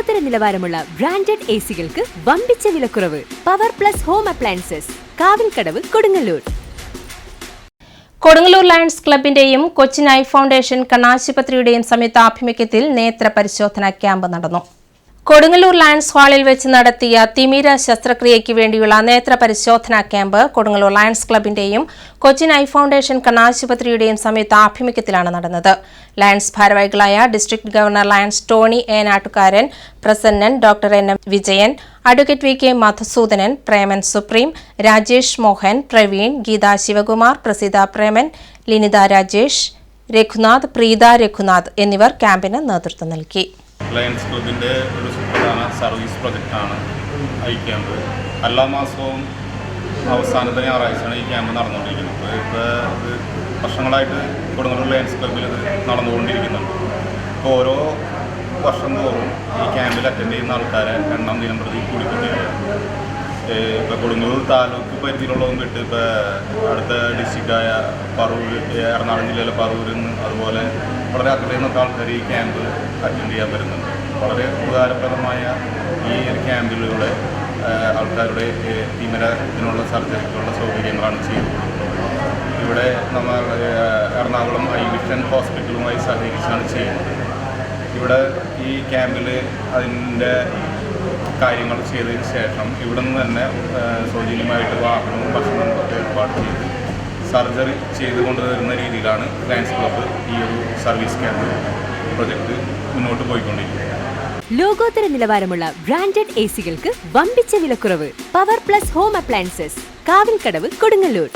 ലോകോത്തര നിലവാരമുള്ള branded A സികൾക്ക് വമ്പിച്ച വിലക്കുറവ്. Power plus home appliances Kavilkadavu Kodungallur. Kodungallur lions ക്ലബിന്റെയും Cochin foundation കണ്ണാശുപത്രിയുടെയും സംയുക്ത ആഭിമുഖ്യത്തിൽ നേത്ര പരിശോധന ക്യാമ്പ് നടന്നു. കൊടുങ്ങല്ലൂർ ലയൺസ് ഹാളിൽ വെച്ച് നടത്തിയ തിമിര ശസ്ത്രക്രിയയ്ക്ക് വേണ്ടിയുള്ള നേത്ര പരിശോധനാ ക്യാമ്പ് കൊടുങ്ങല്ലൂർ ലയൺസ് ക്ലബിന്റെയും കൊച്ചിൻ ഐ ഫൗണ്ടേഷൻ കണ്ണാശുപത്രിയുടെയും സംയുക്ത ആഭിമുഖ്യത്തിലാണ് നടന്നത്. ലയൺസ് ഭാരവാഹികളായ district governor lions Tony A നാട്ടുകാരൻ Prasannan doctor N M Vijayan advocate V K Madhusoodanan Preman Supreem Rajesh Mohan Praveen Geetha Sivakumar Praseetha Preman Linitha Rajesh Raghunath Preetha Raghunath എന്നിവർ ക്യാമ്പിന് നേതൃത്വം നൽകി. ലയൺസ് ക്ലബിന്റെ ഒരു സുപ്രധാന സർവീസ് പ്രൊജക്റ്റാണ് ഐ ക്യാമ്പ് എല്ലാ മാസവും അവസാനത്തെ ഞായറാഴ്ചയാണ് ഈ ക്യാമ്പ് നടന്നുകൊണ്ടിരിക്കുന്നത്. ഇപ്പോൾ ഇത് വർഷങ്ങളായിട്ട് കൊടുങ്ങല്ലൂർ ലയൺസ് ക്ലബിൽ ഇത് നടന്നുകൊണ്ടിരിക്കുന്നുണ്ട്. ഇപ്പോൾ ഓരോ വർഷം തോറും ഈ ക്യാമ്പിൽ അറ്റൻഡ് ചെയ്യുന്ന ആൾക്കാരെ എണ്ണം ദിനം പ്രതി കൂടിക്കൊണ്ടിരിക്കുകയാണ്. ഇപ്പോൾ കൊടുങ്ങല്ലൂർ താലൂക്ക് പരിധിയിലുള്ളതും വിട്ട് ഇപ്പോൾ അടുത്ത ഡിസ്ട്രിക്റ്റായ പറവൂർ എറണാകുളം ജില്ലയിലെ പറവൂരിൽ നിന്ന് അതുപോലെ വളരെ അകലെ നിന്നൊക്കെ ആൾക്കാർ ഈ ക്യാമ്പ് അറ്റൻഡ് ചെയ്യാൻ വരുന്നുണ്ട്. വളരെ ഉപകാരപ്രദമായ ഈ ഒരു ക്യാമ്പിലൂടെ ആൾക്കാരുടെ തിമിരത്തിനുള്ള സർജറിക്കുള്ള സൗകര്യങ്ങളാണ് ചെയ്തു കൊടുക്കുന്നത് ഇവിടെ നമ്മൾ എറണാകുളം ഐ വിഷൻ ഹോസ്പിറ്റലുമായി സഹകരിച്ചാണ് ചെയ്യുന്നത്. ഇവിടെ ഈ ക്യാമ്പിൽ അതിന്റെ കാര്യങ്ങൾ ചെയ്തതിന് ശേഷം ഇവിടെ നിന്ന് തന്നെ സൗജന്യമായിട്ട് വാഹനവും ഭക്ഷണവും ഒക്കെ ഏർപ്പാട് ചെയ്ത് സർജറി ചെയ്ത് കൊണ്ടുവരുന്ന രീതിയിലാണ് ലയൻസ് ക്ലബ്ബ് ഈ ഒരു സർവീസ് ക്യാമ്പ് പ്രൊജക്ട് മുന്നോട്ട് പോയിക്കൊണ്ടിരിക്കുന്നത്. ലോകോത്തര നിലവാരമുള്ള ബ്രാൻഡഡ് എ സികൾക്ക് വമ്പിച്ച വിലക്കുറവ്. Power plus home appliances Kavilkadavu Kodungallur.